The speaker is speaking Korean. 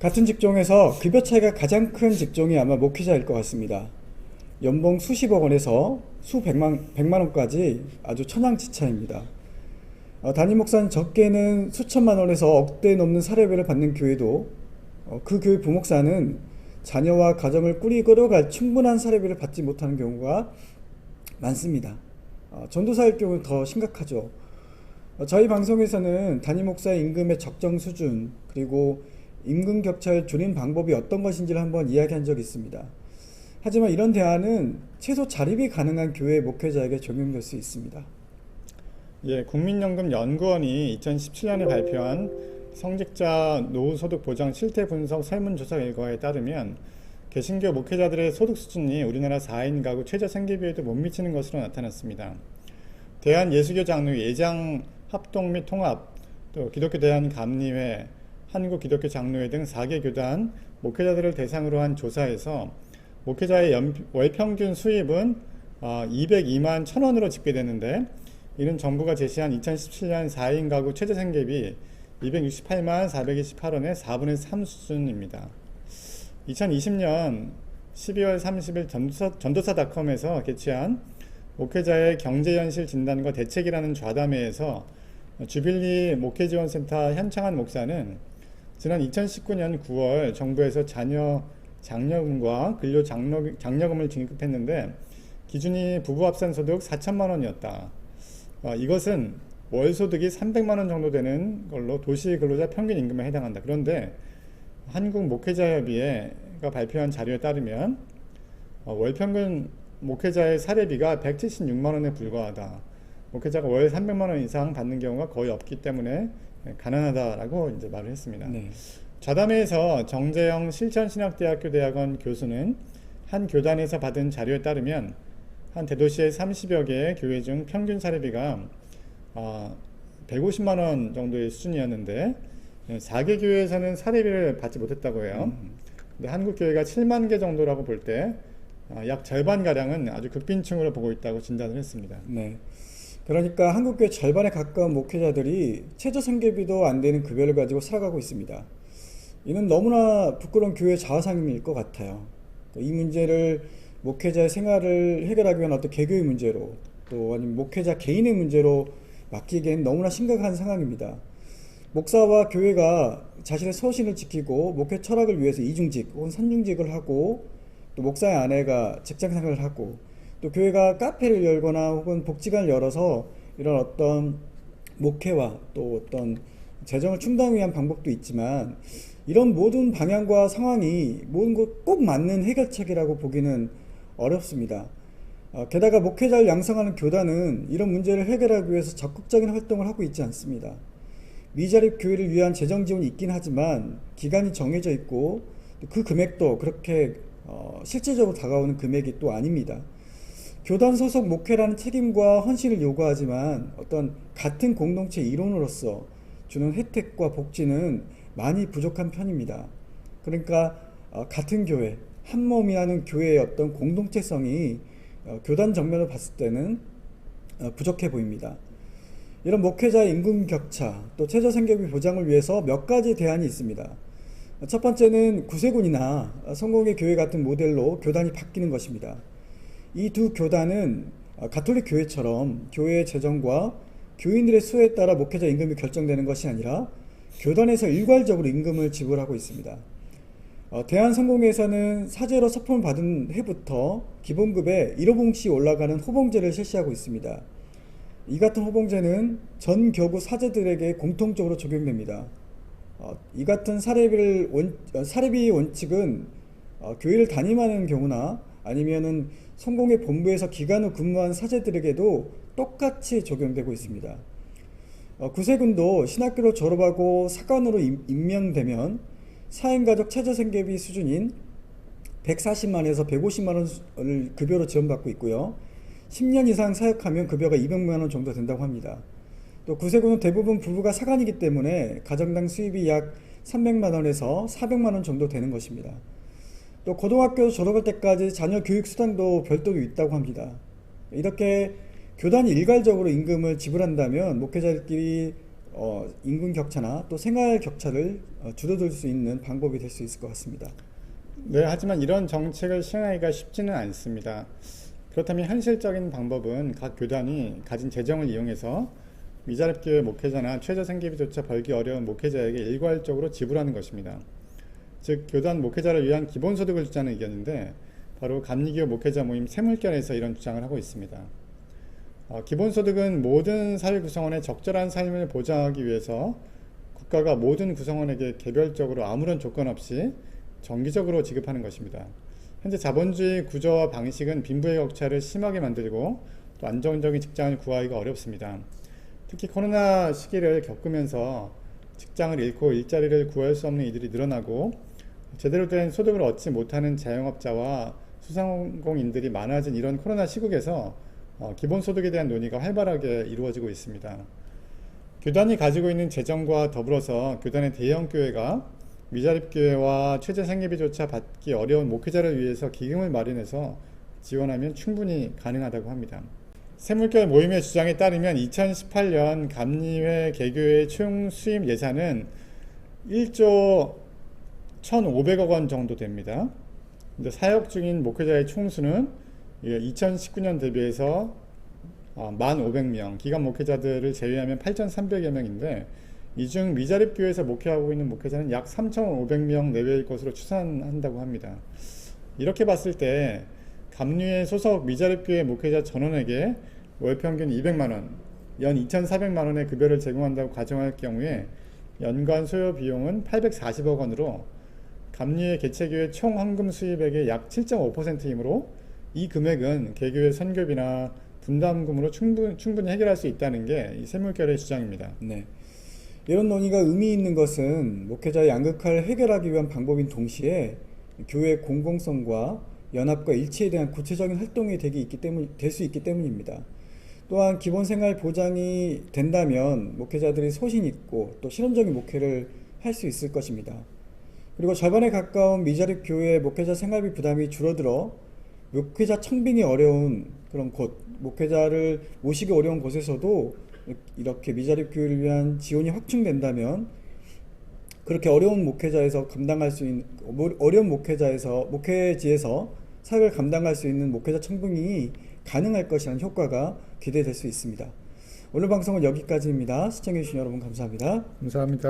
같은 직종에서 급여 차이가 가장 큰 직종이 아마 목회자일 것 같습니다. 연봉 수십억 원에서 수백만 백만 원까지 아주 천양지차입니다. 어, 담임 목사는 적게는 수천만 원에서 억대 넘는 사례비를 받는 교회도 어, 그 교회 부목사는 자녀와 가정을 꾸리 끌어갈 충분한 사례비를 받지 못하는 경우가 많습니다. 어, 전도사일 경우는 더 심각하죠. 어, 저희 방송에서는 담임 목사의 임금의 적정 수준 그리고 임금 격차를 줄인 방법이 어떤 것인지를 한번 이야기한 적이 있습니다. 하지만 이런 대안은 최소 자립이 가능한 교회 목회자에게 적용될 수 있습니다. 예, 국민연금연구원이 2017년에 발표한 성직자 노후소득 보장 실태 분석 설문조사 결과에 따르면 개신교 목회자들의 소득 수준이 우리나라 4인 가구 최저 생계비에도 못 미치는 것으로 나타났습니다. 대한예수교 장로 예장 합동 및 통합, 또 기독교 대한 감리회, 한국 기독교 장로회 등 4개 교단 목회자들을 대상으로 한 조사에서 목회자의 연, 월 평균 수입은 어, 202만 1000원으로 집계되는데 이는 정부가 제시한 2017년 4인 가구 최저 생계비 268만 428원의 4분의 3 수준입니다. 2020년 12월 30일 전도사, 전도사닷컴에서 개최한 목회자의 경제현실 진단과 대책이라는 좌담회에서 주빌리 목회지원센터 현창한 목사는 지난 2019년 9월 정부에서 자녀 장려금과 근로 장려, 장려 금을 지급했는데 기준이 부부 합산 소득 4천만 원이었다. 어, 이것은 월 소득이 300만 원 정도 되는 걸로 도시 근로자 평균 임금에 해당한다. 그런데 한국 목회자협의회가 발표한 자료에 따르면 어, 월 평균 목회자의 사례비가 176만 원에 불과하다. 목회자가 월 300만 원 이상 받는 경우가 거의 없기 때문에 가난하다라고 이제 말을 했습니다. 네. 좌담회에서 정재영 실천신학대학교 대학원 교수는 한 교단에서 받은 자료에 따르면 한 대도시의 30여 개의 교회 중 평균 사례비가 어, 150만 원 정도의 수준이었는데 4개 교회에서는 사례비를 받지 못했다고 해요. 근데 한국 교회가 7만 개 정도라고 볼 때 약 절반 가량은 아주 극빈층으로 보고 있다고 진단을 했습니다. 네. 그러니까 한국교회 절반에 가까운 목회자들이 최저 생계비도 안 되는 급여를 가지고 살아가고 있습니다. 이는 너무나 부끄러운 교회 자화상일 것 같아요. 이 문제를 목회자의 생활을 해결하기 위한 어떤 개교의 문제로 또 아니면 목회자 개인의 문제로 맡기기엔 너무나 심각한 상황입니다. 목사와 교회가 자신의 서신을 지키고 목회 철학을 위해서 이중직 혹은 삼중직을 하고 또 목사의 아내가 직장 생활을 하고 또 교회가 카페를 열거나 혹은 복지관을 열어서 이런 어떤 목회와 또 어떤 재정을 충당하기 위한 방법도 있지만 이런 모든 방향과 상황이 모든 것 꼭 맞는 해결책이라고 보기는 어렵습니다. 어, 게다가 목회자를 양성하는 교단은 이런 문제를 해결하기 위해서 적극적인 활동을 하고 있지 않습니다. 미자립 교회를 위한 재정 지원이 있긴 하지만 기간이 정해져 있고 그 금액도 그렇게 어, 실질적으로 다가오는 금액이 또 아닙니다. 교단 소속 목회라는 책임과 헌신을 요구하지만 어떤 같은 공동체 일원으로서 주는 혜택과 복지는 많이 부족한 편입니다. 그러니까 어, 같은 교회, 한 몸이 하는 교회의 어떤 공동체성이 어, 교단 정면을 봤을 때는 어, 부족해 보입니다. 이런 목회자의 임금 격차, 또 최저 생계비 보장을 위해서 몇 가지 대안이 있습니다. 첫 번째는 구세군이나 성공의 교회 같은 모델로 교단이 바뀌는 것입니다. 이 두 교단은 가톨릭 교회처럼 교회의 재정과 교인들의 수에 따라 목회자 임금이 결정되는 것이 아니라 교단에서 일괄적으로 임금을 지불하고 있습니다. 어, 대한성공회에서는 사제로 서품을 받은 해부터 기본급에 1호봉씩 올라가는 호봉제를 실시하고 있습니다. 이 같은 호봉제는 전 교구 사제들에게 공통적으로 적용됩니다. 어, 이 같은 사례비를 원, 어, 사례비 원칙은 어, 교회를 담임하는 경우나 아니면은 성공의 본부에서 기간후 근무한 사제들에게도 똑같이 적용되고 있습니다. 어, 구세군도 신학교를 졸업하고 사관으로 임, 임명되면 사행가족 최저생계비 수준인 140만에서 150만 원을 급여로 지원받고 있고요. 10년 이상 사역하면 급여가 200만 원 정도 된다고 합니다. 또 구세군은 대부분 부부가 사관이기 때문에 가정당 수입이 약 300만 원에서 400만 원 정도 되는 것입니다. 또 고등학교 졸업할 때까지 자녀 교육 수당도 별도로 있다고 합니다. 이렇게 교단이 일괄적으로 임금을 지불한다면 목회자들끼리 어, 임금 격차나 또 생활 격차를 어, 줄어들 수 있는 방법이 될 수 있을 것 같습니다. 네, 하지만 이런 정책을 시행하기가 쉽지는 않습니다. 그렇다면 현실적인 방법은 각 교단이 가진 재정을 이용해서 미자립교회 목회자나 최저 생계비조차 벌기 어려운 목회자에게 일괄적으로 지불하는 것입니다. 즉 교단 목회자를 위한 기본소득을 주자는 의견인데 바로 감리교 목회자 모임 세물결에서 이런 주장을 하고 있습니다. 어, 기본소득은 모든 사회 구성원의 적절한 삶을 보장하기 위해서 국가가 모든 구성원에게 개별적으로 아무런 조건 없이 정기적으로 지급하는 것입니다. 현재 자본주의 구조와 방식은 빈부의 격차를 심하게 만들고 또 안정적인 직장을 구하기가 어렵습니다. 특히 코로나 시기를 겪으면서 직장을 잃고 일자리를 구할 수 없는 이들이 늘어나고 제대로 된 소득을 얻지 못하는 자영업자와 소상공인들이 많아진 이런 코로나 시국에서 어, 기본소득에 대한 논의가 활발하게 이루어지고 있습니다. 교단이 가지고 있는 재정과 더불어서 교단의 대형 교회가 미자립 교회와 최저 생계비조차 받기 어려운 목회자를 위해서 기금을 마련해서 지원하면 충분히 가능하다고 합니다. 세물결 모임의 주장에 따르면 2018년 감리회 개교의 총 수입 예산은 1조 1,500억 원 정도 됩니다. 근데 사역 중인 목회자의 총수는 2019년 대비해서 1,500명, 기간 목회자들을 제외하면 8,300여 명인데 이 중 미자립 교회에서 목회하고 있는 목회자는 약 3,500명 내외일 것으로 추산한다고 합니다. 이렇게 봤을 때 감리회 소속 미자립 교회 목회자 전원에게 월 평균 200만 원, 연 2,400만 원의 급여를 제공한다고 가정할 경우에 연간 소요 비용은 840억 원으로 감리회 개체교회 총 헌금 수입액의 약 7.5%이므로 이 금액은 개교의 선교비나 분담금으로 충분, 충분히 해결할 수 있다는 게 이 세물결의 주장입니다. 네. 이런 논의가 의미 있는 것은 목회자의 양극화를 해결하기 위한 방법인 동시에 교회의 공공성과 연합과 일치에 대한 구체적인 활동이 되기 있기 때문 될 수 있기 때문입니다. 또한 기본 생활 보장이 된다면 목회자들이 소신 있고 또 실험적인 목회를 할 수 있을 것입니다. 그리고 절반에 가까운 미자립 교회의 목회자 생활비 부담이 줄어들어 목회자 청빙이 어려운 그런 곳, 목회자를 모시기 어려운 곳에서도 이렇게 미자립 교회를 위한 지원이 확충된다면 그렇게 어려운 목회자에서 감당할 수 있는 어려운 목회자에서 목회지에서 사역을 감당할 수 있는 목회자 청빙이 가능할 것이라는 효과가 기대될 수 있습니다. 오늘 방송은 여기까지입니다. 시청해주신 여러분 감사합니다. 감사합니다.